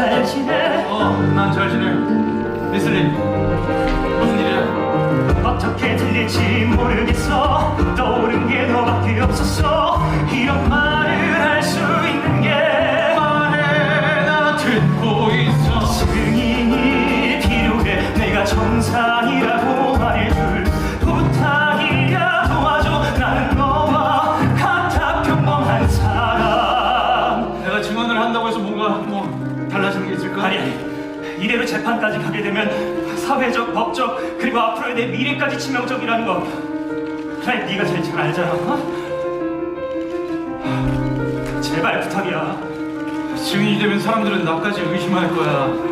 잘 지내? 어 난 잘 지내. 리슬리 무슨 일이야? 어떻게 들릴지 모르겠어. 떠오른 게 너밖에 없었어. 이런 말 달라지는 게 있을까? 아니 아니 이대로 재판까지 가게 되면 사회적 법적 그리고 앞으로의 내 미래까지 치명적이라는 거 그래 네가 제일 잘 알잖아 어? 제발 부탁이야 증인이 되면 사람들은 나까지 의심할 거야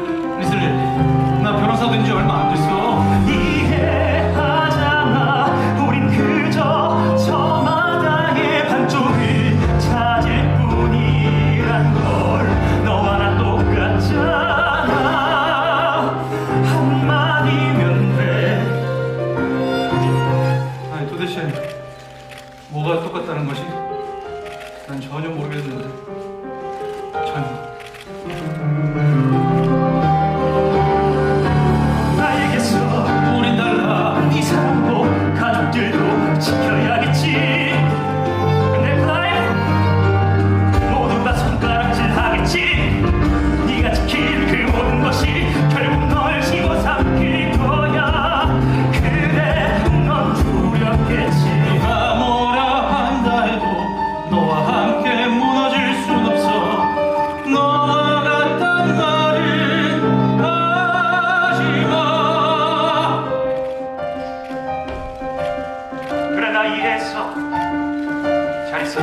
뭐가 똑같다는 거지? 난 전혀 모르겠는데 이래서 잘 있어